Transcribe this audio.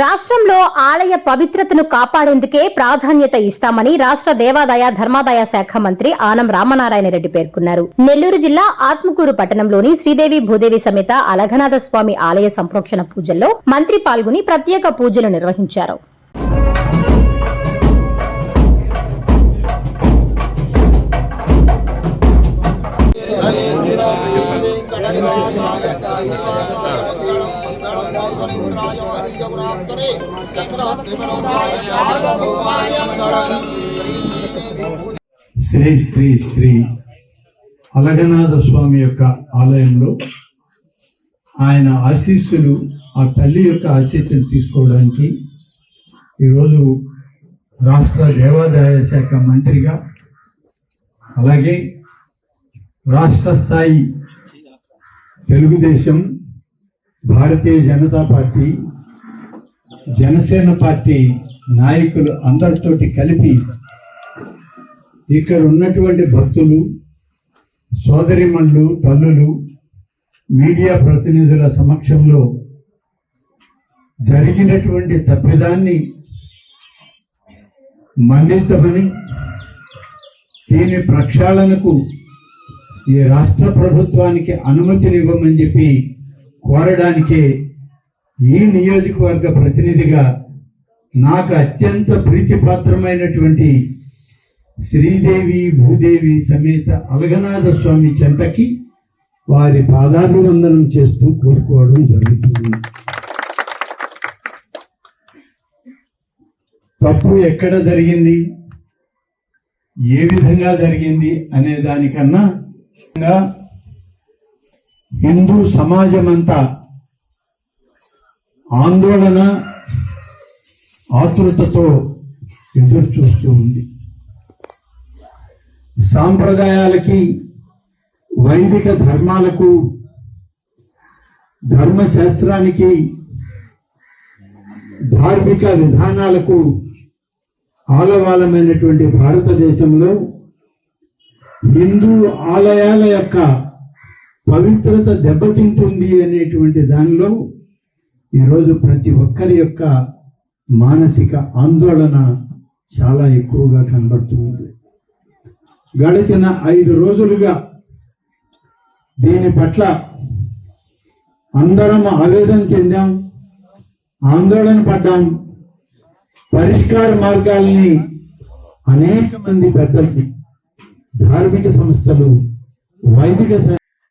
రాష్ట్రంలో ఆలయ పవిత్రతను కాపాడేందుకే ప్రాధాన్యత ఇస్తామని రాష్ట్ర దేవాదాయ ధర్మాదాయ శాఖ మంత్రి ఆనం రామనారాయణ రెడ్డి పేర్కొన్నారు. నెల్లూరు జిల్లా ఆత్మకూరు పట్టణంలోని శ్రీదేవి భూదేవి సమేత అలఘనాథ స్వామి ఆలయ సంప్రోక్షణ పూజల్లో మంత్రి పాల్గొని ప్రత్యేక పూజలు నిర్వహించారు. శ్రీ శ్రీ శ్రీ అలగనాథ స్వామి యొక్క ఆలయంలో ఆయన ఆశీస్సులు ఆ తల్లి యొక్క ఆశీస్సులు తీసుకోవడానికి ఈరోజు రాష్ట్ర దేవాదాయ శాఖ మంత్రిగా అలాగే రాష్ట్ర స్థాయి తెలుగుదేశం భారతీయ జనతా పార్టీ జనసేన పార్టీ నాయకులు అందరితోటి కలిపి ఇక్కడ ఉన్నటువంటి భక్తులు సోదరిమణులు తల్లులు మీడియా ప్రతినిధుల సమక్షంలో జరిగినటువంటి తప్పిదాన్ని మన్నించమని దీని ప్రక్షాళనకు ఈ రాష్ట్ర ప్రభుత్వానికి అనుమతినివ్వమని చెప్పి కోరడానికే ఈ నియోజకవర్గ ప్రతినిధిగా నాకు అత్యంత ప్రీతిపాత్రమైనటువంటి శ్రీదేవి భూదేవి సమేత అలగనాథ స్వామి చెంతకి వారి పాదాభివందనం చేస్తూ కోరుకోవడం జరుగుతుంది. తప్పు ఎక్కడ జరిగింది? ఏ విధంగా జరిగింది అనే దానికన్నా ఇంకా హిందూ సమాజమంతా ఆందోళన ఆతృతతో ఎదురు చూస్తూ ఉంది. సాంప్రదాయాలకి వైదిక ధర్మాలకు ధర్మశాస్త్రానికి ధార్మిక విధానాలకు ఆలవాలమైనటువంటి భారతదేశంలో హిందూ ఆలయాల యొక్క పవిత్రత దెబ్బతింటుంది అనేటువంటి దానిలో ఈరోజు ప్రతి ఒక్కరి యొక్క మానసిక ఆందోళన చాలా ఎక్కువగా కనబడుతుంది గడిచిన ఐదు రోజులుగా దీని పట్ల అందరం ఆవేదన చెందాం ఆందోళన పడ్డాం పరిష్కార మార్గాల్ని అనేక మంది పెద్దలు ధార్మిక సంస్థలు వైదిక